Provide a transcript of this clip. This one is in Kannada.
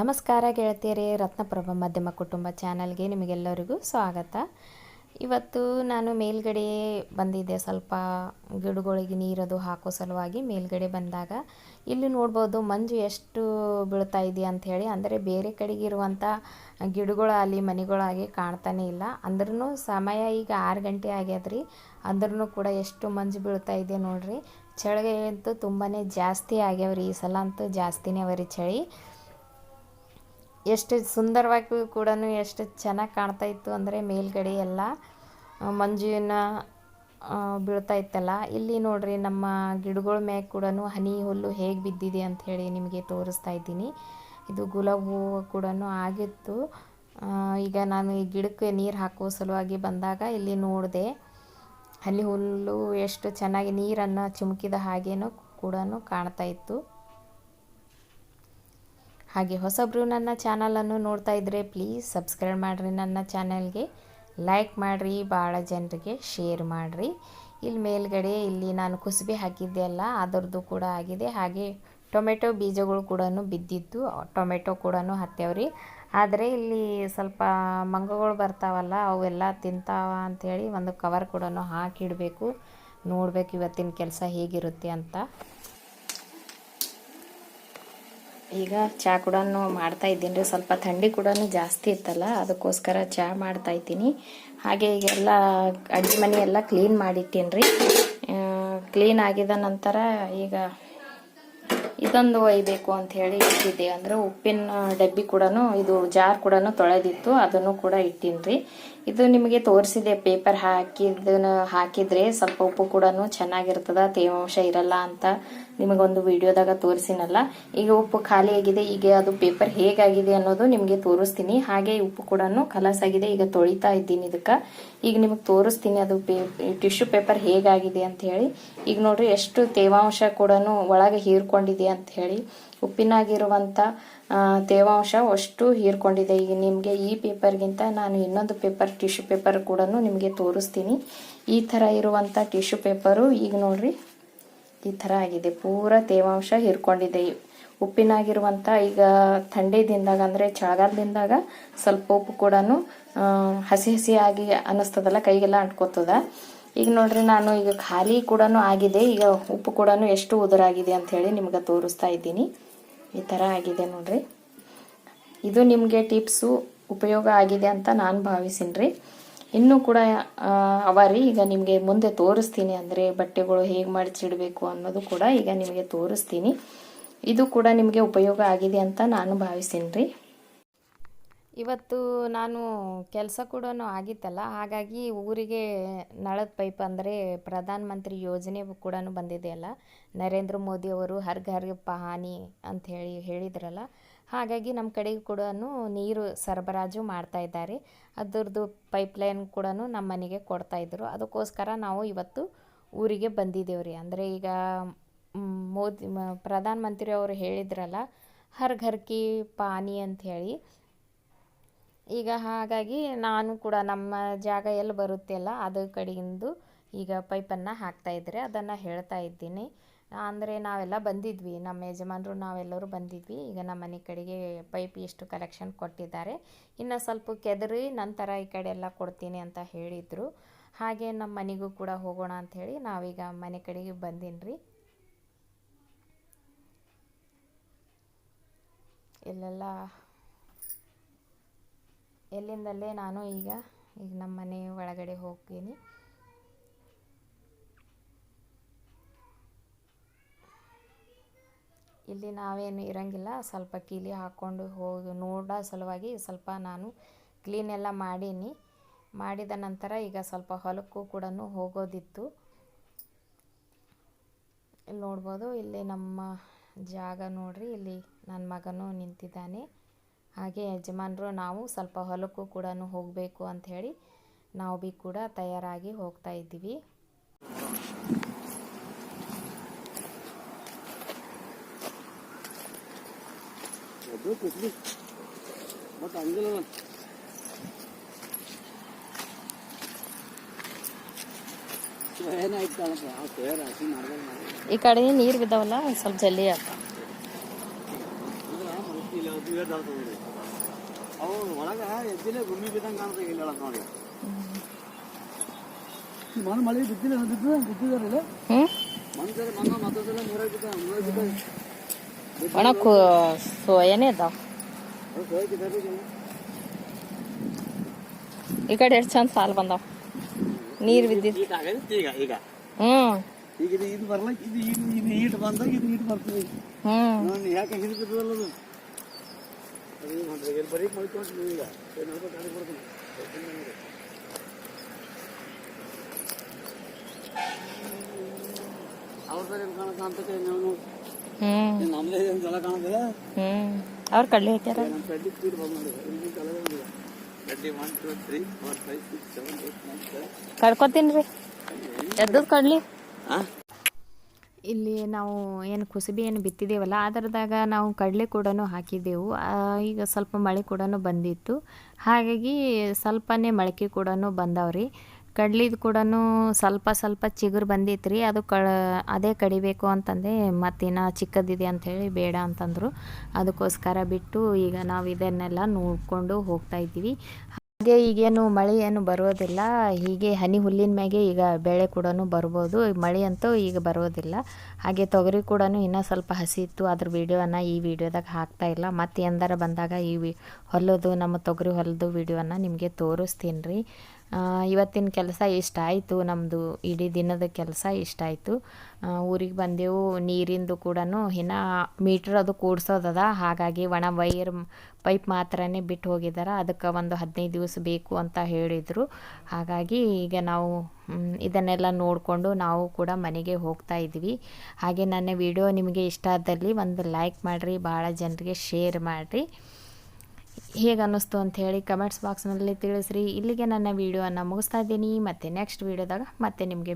ನಮಸ್ಕಾರ ಗೆಳತಿಯರೇ, ರತ್ನಪ್ರಭ ಮಧ್ಯಮ ಕುಟುಂಬ ಚಾನಲ್ಗೆ ನಿಮಗೆಲ್ಲರಿಗೂ ಸ್ವಾಗತ. ಇವತ್ತು ನಾನು ಮೇಲ್ಗಡೆ ಬಂದಿದ್ದೆ. ಸ್ವಲ್ಪ ಗಿಡಗಳಿಗೆ ನೀರದು ಹಾಕೋ ಸಲುವಾಗಿ ಮೇಲ್ಗಡೆ ಬಂದಾಗ ಇಲ್ಲಿ ನೋಡ್ಬೋದು ಮಂಜು ಎಷ್ಟು ಬೀಳ್ತಾ ಇದೆ ಅಂಥೇಳಿ ಅಂದರೆ ಬೇರೆ ಕಡೆಗೆ ಇರುವಂಥ ಗಿಡಗಳಾಗಲಿ ಮನೆಗಳಾಗಿ ಕಾಣ್ತಾನೆ ಇಲ್ಲ. ಅಂದ್ರೂ ಸಮಯ ಈಗ ಆರು ಗಂಟೆ ಆಗ್ಯದ್ರಿ. ಅಂದ್ರೂ ಕೂಡ ಎಷ್ಟು ಮಂಜು ಬೀಳ್ತಾ ಇದೆ ನೋಡಿರಿ. ಚಳಿಗೆ ಅಂತೂ ತುಂಬಾ ಜಾಸ್ತಿ ಆಗ್ಯಾವ್ರಿ. ಈ ಸಲ ಅಂತೂ ಜಾಸ್ತಿನೇ ಅವರಿ ಚಳಿ. ಎಷ್ಟು ಸುಂದರವಾಗಿ ಕೂಡ ಎಷ್ಟು ಚೆನ್ನಾಗಿ ಕಾಣ್ತಾ ಇತ್ತು ಅಂದರೆ ಮೇಲ್ಗಡೆ ಎಲ್ಲ ಮಂಜುನ ಬೀಳ್ತಾ ಇತ್ತಲ್ಲ. ಇಲ್ಲಿ ನೋಡ್ರಿ ನಮ್ಮ ಗಿಡಗಳ ಮ್ಯಾಗ ಕೂಡ ಹನಿ ಹುಲ್ಲು ಹೇಗೆ ಬಿದ್ದಿದೆ ಅಂತ ಹೇಳಿ ನಿಮಗೆ ತೋರಿಸ್ತಾ ಇದ್ದೀನಿ. ಇದು ಗುಲಾಬ್ ಹೂವು ಕೂಡ ಆಗಿತ್ತು. ಈಗ ನಾನು ಈ ಗಿಡಕ್ಕೆ ನೀರು ಹಾಕುವ ಸಲುವಾಗಿ ಬಂದಾಗ ಇಲ್ಲಿ ನೋಡಿದೆ, ಹನಿ ಹುಲ್ಲು ಎಷ್ಟು ಚೆನ್ನಾಗಿ ನೀರನ್ನು ಚಿಮುಕಿದ ಹಾಗೇನೂ ಕೂಡ ಕಾಣ್ತಾ ಇತ್ತು. ಹಾಗೆ ಹೊಸಬ್ರು ನನ್ನ ಚಾನಲನ್ನು ನೋಡ್ತಾ ಇದ್ದರೆ ಪ್ಲೀಸ್ ಸಬ್ಸ್ಕ್ರೈಬ್ ಮಾಡಿರಿ ನನ್ನ ಚಾನಲ್ಗೆ. ಲೈಕ್ ಮಾಡಿರಿ ಭಾಳ ಜನರಿಗೆ ಶೇರ್ ಮಾಡಿರಿ. ಇಲ್ಲಿ ಮೇಲ್ಗಡೆ ಇಲ್ಲಿ ನಾನು ಕುಸುಬೆ ಹಾಕಿದ್ದೆ ಅಲ್ಲ ಅದರದ್ದು ಕೂಡ ಆಗಿದೆ. ಹಾಗೆ ಟೊಮೆಟೊ ಬೀಜಗಳು ಕೂಡ ಬಿದ್ದಿದ್ದು ಟೊಮೆಟೊ ಕೂಡ ಹತ್ತೇವ್ರಿ. ಆದರೆ ಇಲ್ಲಿ ಸ್ವಲ್ಪ ಮಂಗಗಳು ಬರ್ತಾವಲ್ಲ, ಅವೆಲ್ಲ ತಿಂತಾವ ಅಂಥೇಳಿ ಒಂದು ಕವರ್ ಕೂಡ ಹಾಕಿಡಬೇಕು. ನೋಡಬೇಕು ಇವತ್ತಿನ ಕೆಲಸ ಹೇಗಿರುತ್ತೆ ಅಂತ. ಈಗ ಚಹಾ ಕೂಡ ಮಾಡ್ತಾ ಇದ್ದೀನಿ ರೀ. ಸ್ವಲ್ಪ ಥಂಡಿ ಕೂಡ ಜಾಸ್ತಿ ಇತ್ತಲ್ಲ, ಅದಕ್ಕೋಸ್ಕರ ಚಹಾ ಮಾಡ್ತಾ ಇದ್ದೀನಿ. ಹಾಗೆ ಈಗೆಲ್ಲ ಅಡುಗೆ ಮನೆ ಎಲ್ಲ ಕ್ಲೀನ್ ಮಾಡಿಟ್ಟೀನಿ ರೀ. ಕ್ಲೀನ್ ಆಗಿದ ನಂತರ ಈಗ ಇದೊಂದು ಒಯ್ಬೇಕು ಅಂತ ಹೇಳಿ ಇಟ್ಟಿದ್ದೆ. ಅಂದ್ರೆ ಉಪ್ಪಿನ ಡಬ್ಬಿ ಕೂಡ ಇದು ಜಾರ್ ಕೂಡ ತೊಳೆದಿತ್ತು, ಅದನ್ನು ಕೂಡ ಇಟ್ಟೀನಿ ಇದು ನಿಮಗೆ ತೋರಿಸಿದೆ ಪೇಪರ್ ಹಾಕಿದ್ದನ್ನ ಹಾಕಿದ್ರೆ ಸ್ವಲ್ಪ ಉಪ್ಪು ಕೂಡ ಚೆನ್ನಾಗಿರ್ತದ, ತೇವಾಂಶ ಇರಲ್ಲ ಅಂತ. ನಿಮಗೊಂದು ವಿಡಿಯೋದಾಗ ತೋರಿಸಿನಲ್ಲ ಈಗ ಉಪ್ಪು ಖಾಲಿ ಆಗಿದೆ ಈಗ ಅದು ಪೇಪರ್ ಹೇಗಾಗಿದೆ ಅನ್ನೋದು ನಿಮಗೆ ತೋರಿಸ್ತೀನಿ. ಹಾಗೆ ಉಪ್ಪು ಕೂಡ ಆಗಿದೆ ಈಗ ತೊಳಿತಾ ಇದ್ದೀನಿ ಇದಕ್ಕೆ. ಈಗ ನಿಮಗೆ ತೋರಿಸ್ತೀನಿ ಅದು ಟಿಶ್ಯೂ ಪೇಪರ್ ಹೇಗಾಗಿದೆ ಅಂತ ಹೇಳಿ ಈಗ ನೋಡ್ರಿ ಎಷ್ಟು ತೇವಾಂಶ ಕೂಡ ಒಳಗೆ ಹೀರ್ಕೊಂಡಿದೆ ಅಂತ ಹೇಳಿ ಉಪ್ಪಿನಾಗಿರುವಂಥ ಆ, ತೇವಾಂಶ ಅಷ್ಟು ಹೀರ್ಕೊಂಡಿದೆ. ಈಗ ನಿಮಗೆ ಈ ಪೇಪರ್ಗಿಂತ ನಾನು ಇನ್ನೊಂದು ಪೇಪರ್ ಟಿಶ್ಯೂ ಪೇಪರ್ ಕೂಡ ನಿಮಗೆ ತೋರಿಸ್ತೀನಿ. ಈ ಥರ ಇರುವಂಥ ಟಿಶ್ಯೂ ಪೇಪರು ಈಗ ನೋಡ್ರಿ ಈ ಥರ ಆಗಿದೆ. ಪೂರ ತೇವಾಂಶ ಹಿರ್ಕೊಂಡಿದೆ ಉಪ್ಪಿನಾಗಿರುವಂಥ ಈಗ ಥಂಡಿದಿಂದಾಗ ಅಂದರೆ ಚಳಿಗಾಲದಿಂದಾಗ ಸ್ವಲ್ಪ ಉಪ್ಪು ಕೂಡ ಹಸಿ ಹಸಿಯಾಗಿ ಅನ್ನಿಸ್ತದಲ್ಲ, ಕೈಗೆಲ್ಲ ಅಂಟ್ಕೋತದ. ಈಗ ನೋಡ್ರಿ, ನಾನು ಈಗ ಖಾಲಿ ಕೂಡ ಆಗಿದೆ. ಈಗ ಉಪ್ಪು ಕೂಡ ಎಷ್ಟು ಉದುರಾಗಿದೆ ಅಂತ ಹೇಳಿ ನಿಮ್ಗೆ ತೋರಿಸ್ತಾ ಇದ್ದೀನಿ. ಈ ಥರ ಆಗಿದೆ ನೋಡ್ರಿ. ಇದು ನಿಮಗೆ ಟಿಪ್ಸು ಉಪಯೋಗ ಆಗಿದೆ ಅಂತ ನಾನು ಭಾವಿಸಿನಿ ರೀ ಇನ್ನೂ ಕೂಡ ಅವರಿ ಅವ ರೀ ಈಗ ನಿಮಗೆ ಮುಂದೆ ತೋರಿಸ್ತೀನಿ ಅಂದರೆ ಬಟ್ಟೆಗಳು ಹೇಗೆ ಮಡಚಿಡಬೇಕು ಅನ್ನೋದು ಕೂಡ ಈಗ ನಿಮಗೆ ತೋರಿಸ್ತೀನಿ. ಇದು ಕೂಡ ನಿಮಗೆ ಉಪಯೋಗ ಆಗಿದೆ ಅಂತ ನಾನು ಭಾವಿಸ್ತೀನಿ. ಇವತ್ತು ನಾನು ಕೆಲಸ ಕೂಡ ಆಗಿತ್ತಲ್ಲ, ಹಾಗಾಗಿ ಊರಿಗೆ ನಳದ ಪೈಪ್ ಅಂದರೆ ಪ್ರಧಾನ ಮಂತ್ರಿ ಯೋಜನೆ ಕೂಡ ಬಂದಿದೆಯಲ್ಲ ನರೇಂದ್ರ ಮೋದಿ ಅವರು ಹರ್ಗ ಘರ್ ಪಹಾನಿ ಅಂತ ಹೇಳಿ ಹೇಳಿದ್ರಲ್ಲ ಹಾಗಾಗಿ ನಮ್ಮ ಕಡೆಗೆ ಕೂಡ ನೀರು ಸರಬರಾಜು ಮಾಡ್ತಾ ಇದ್ದಾರೆ. ಅದರದ್ದು ಪೈಪ್ಲೈನ್ ಕೂಡ ನಮ್ಮ ಮನೆಗೆ ಕೊಡ್ತಾ ಇದ್ರು ಅದಕ್ಕೋಸ್ಕರ ನಾವು ಇವತ್ತು ಊರಿಗೆ ಬಂದಿದ್ದೇವೆ ರೀ. ಅಂದರೆ ಈಗ ಮೋದಿ ಪ್ರಧಾನ ಮಂತ್ರಿ ಅವರು ಹೇಳಿದ್ರಲ್ಲ, ಹರ್ ಘರ್ ಕಿ ಪಾನಿ ಅಂತ ಹೇಳಿ. ಈಗ ಹಾಗಾಗಿ ನಾನು ಕೂಡ ನಮ್ಮ ಜಾಗ ಎಲ್ಲಿ ಬರುತ್ತೆ ಅಲ್ಲ ಅದ್ರ ಕಡೆಯಿಂದ ಈಗ ಪೈಪನ್ನು ಹಾಕ್ತಾಯಿದ್ರೆ ಅದನ್ನು ಹೇಳ್ತಾ ಇದ್ದೀನಿ. ಅಂದರೆ ನಾವೆಲ್ಲ ಬಂದಿದ್ವಿ. ನಮ್ಮ ಯಜಮಾನರು ನಾವೆಲ್ಲರೂ ಬಂದಿದ್ವಿ. ಈಗ ನಮ್ಮ ಮನೆ ಕಡೆಗೆ ಪೈಪ್ ಇಷ್ಟು ಕಲೆಕ್ಷನ್ ಕೊಟ್ಟಿದ್ದಾರೆ. ಇನ್ನು ಸ್ವಲ್ಪ ಕೆದರಿ, ನಂತರ ಈ ಕಡೆ ಎಲ್ಲ ಕೊಡ್ತೀನಿ ಅಂತ ಹೇಳಿದರು. ಹಾಗೆ ನಮ್ಮ ಮನೆಗೂ ಕೂಡ ಹೋಗೋಣ ಅಂಥೇಳಿ ನಾವೀಗ ಮನೆ ಕಡೆಗೆ ಬಂದೀನಿ ರೀ ಇಲ್ಲೆಲ್ಲ ಎಲ್ಲಿಂದಲ್ಲೇ ನಾನು ಈಗ ಈಗ ನಮ್ಮ ಮನೆ ಒಳಗಡೆ ಹೋಗ್ತೀನಿ. ಇಲ್ಲಿ ನಾವೇನು ಇರಂಗಿಲ್ಲ. ಸ್ವಲ್ಪ ಕೀಲಿ ಹಾಕ್ಕೊಂಡು ಹೋಗಿ ನೋಡೋ ಸಲುವಾಗಿ ಸ್ವಲ್ಪ ನಾನು ಕ್ಲೀನ್ ಎಲ್ಲ ಮಾಡೀನಿ. ಮಾಡಿದ ನಂತರ ಈಗ ಸ್ವಲ್ಪ ಹೊಲಕ್ಕೂ ಕೂಡ ಹೋಗೋದಿತ್ತು. ಇಲ್ಲಿ ನೋಡ್ಬೋದು, ಇಲ್ಲಿ ನಮ್ಮ ಜಾಗ ನೋಡ್ರಿ. ಇಲ್ಲಿ ನನ್ನ ಮಗನೂ ನಿಂತಿದ್ದಾನೆ. ಹಾಗೆ ಯಜಮಾನರು ನಾವು ಸ್ವಲ್ಪ ಹೊಲಕ್ಕೂ ಕೂಡ ಹೋಗಬೇಕು ಅಂಥೇಳಿ ನಾವು ಬಿ ಕೂಡ ತಯಾರಾಗಿ ಹೋಗ್ತಾ ಇದ್ದೀವಿ. ಅದು ಕುಸ್ಬಿ ಬಟ್ ಹಂಗಿಲ್ಲ ಈ ಕಡೆ ನೀರು ಬಿದ್ದಾವಲ್ಲ ಸ್ವಲ್ಪ ಜಲ್ಲಿ ಆತ ಅವು ಒಳಗೆ ಎದ್ದಿಲೆ ಗುಮ್ಮಿ ಬಿದ್ದಂಗೆ ಕಾಣ್ತದೆ ಇಲ್ಲಿ ನೋಡಿ ಮಣ್ಣು ಮಳೆ ಬಿದ್ದಿಲ್ಲ ಬಿದ್ದ ಬಿದ್ದಿದಾರಲ್ಲ ಮಣ್ಣು ಮಣ್ಣ ಮತ್ತೊಂದು ಸಲ ಮೂರಾಗ ಬಿದ್ದ ಮೂರಾಗ ಬಿದ್ದ ಒಣ ಸೋಯಾನೇ ಇದ್ದಾವ ಈ ಕಡೆ ಎಷ್ಟು ಚಂದ ಸಾಲ ಬಂದಾವ. ನೀರು ಬಿದ್ದಿದ್ದು ಈಗ ಈಗ ಇದು ಇದು ಬರ್ಲಕ್ ಇದು ಇದು ಇದು ಈಟ್ ಬಂದಾಗ ಇದು ಈಟ್ ಬರ್ತದೆ. ಹ್ಮ್. ಯಾಕೆ ಅದು? ಬರೀ ಮಾಡ್ಕೊಂಡು ಈಗ? ಏನು ಹೇಳ್ಬೇಕು ಅದಕ್ಕೆ ಬರ್ತೀನಿ ಅವ್ರದ್ದು ಏನು ಕಾಣ ಕಾಣ್ತದೆ ನಾವು ಅವ್ರು ಕಡ್ಲಿ ಹಾಕ್ಯಾರ? ಕಡ್ಕೊತೀನಿ ರೀ. ಎದ್ದದ್ ಕಡ್ಲಿ ಇಲ್ಲಿ ನಾವು ಏನು ಕುಸುಬಿ ಏನು ಬಿತ್ತಿದ್ದೇವಲ್ಲ ಅದರದಾಗ ನಾವು ಕಡಲೆ ಕೂಡ ಹಾಕಿದ್ದೆವು ಈಗ ಸ್ವಲ್ಪ ಮಳೆ ಕೂಡ ಬಂದಿತ್ತು. ಹಾಗಾಗಿ ಸ್ವಲ್ಪನೇ ಮೊಳಕೆ ಕೂಡ ಬಂದವ್ರಿ. ಕಡ್ಲಿದು ಕೂಡ ಸ್ವಲ್ಪ ಸ್ವಲ್ಪ ಚಿಗುರು ಬಂದಿತ್ತು ರೀ ಅದು ಕ ಅದೇ ಕಡಿಬೇಕು ಅಂತಂದೆ, ಮತ್ತಿನ್ನ ಚಿಕ್ಕದಿದೆ ಅಂಥೇಳಿ ಬೇಡ ಅಂತಂದರು. ಅದಕ್ಕೋಸ್ಕರ ಬಿಟ್ಟು ಈಗ ನಾವು ಇದನ್ನೆಲ್ಲ ನೋಡಿಕೊಂಡು ಹೋಗ್ತಾ ಇದ್ದೀವಿ. ಹಾಗೆ ಈಗೇನು ಮಳೆ ಏನು ಬರೋದಿಲ್ಲ, ಹೀಗೆ ಹನಿ ಹುಲ್ಲಿನ ಮ್ಯಾಗೆ ಈಗ ಬೆಳೆ ಕೂಡ ಬರ್ಬೋದು. ಮಳೆ ಅಂತೂ ಈಗ ಬರೋದಿಲ್ಲ. ಹಾಗೆ ತೊಗರಿ ಕೂಡ ಇನ್ನೂ ಸ್ವಲ್ಪ ಹಸಿ ಇತ್ತು ಅದ್ರ ವಿಡಿಯೋನ ಈ ವಿಡಿಯೋದಾಗ ಹಾಕ್ತಾ ಇಲ್ಲ. ಮತ್ತೆ ಎಂದರ ಬಂದಾಗ ಈ ವಿ, ಹೊಲದು, ನಮ್ಮ ತೊಗರಿ ಹೊಲದು ವೀಡಿಯೋನ ನಿಮಗೆ ತೋರಿಸ್ತೀನಿ ರೀ. ಇವತ್ತಿನ ಕೆಲಸ ಇಷ್ಟ ಆಯಿತು ನಮ್ಮದು ಇಡೀ ದಿನದ ಕೆಲಸ ಇಷ್ಟ ಆಯಿತು. ಊರಿಗೆ ಬಂದೆವು, ನೀರಿಂದು ಕೂಡ ಇನ್ನ ಮೀಟ್ರ್ ಅದು ಕೂಡ್ಸೋದದ. ಹಾಗಾಗಿ ಒಣ ವೈರ್ ಪೈಪ್ ಮಾತ್ರನೇ ಬಿಟ್ಟು ಹೋಗಿದ್ದಾರೆ ಅದಕ್ಕೆ ಒಂದು ಹದಿನೈದು ದಿವಸ ಬೇಕು ಅಂತ ಹೇಳಿದರು. ಹಾಗಾಗಿ ಈಗ ನಾವು ಇದನ್ನೆಲ್ಲ ನೋಡಿಕೊಂಡು ನಾವು ಕೂಡ ಮನೆಗೆ ಹೋಗ್ತಾ ಇದ್ವಿ. ಹಾಗೆ ನನ್ನ ವಿಡಿಯೋ ನಿಮಗೆ ಇಷ್ಟ ಆದಲ್ಲಿ ಒಂದು ಲೈಕ್ ಮಾಡಿರಿ, ಭಾಳ ಜನರಿಗೆ ಶೇರ್ ಮಾಡಿರಿ. ಹೇಗೆ ಅನ್ನಿಸ್ತು ಅಂತ ಹೇಳಿ ಕಮೆಂಟ್ಸ್ ಬಾಕ್ಸ್ನಲ್ಲಿ ತಿಳಿಸ್ರಿ. ಇಲ್ಲಿಗೆ ನನ್ನ ವೀಡಿಯೋನ ಮುಗಿಸ್ತಾ ಇದ್ದೀನಿ. ಮತ್ತು ನೆಕ್ಸ್ಟ್ ವೀಡಿಯೋದಾಗ ಮತ್ತೆ ನಿಮಗೆ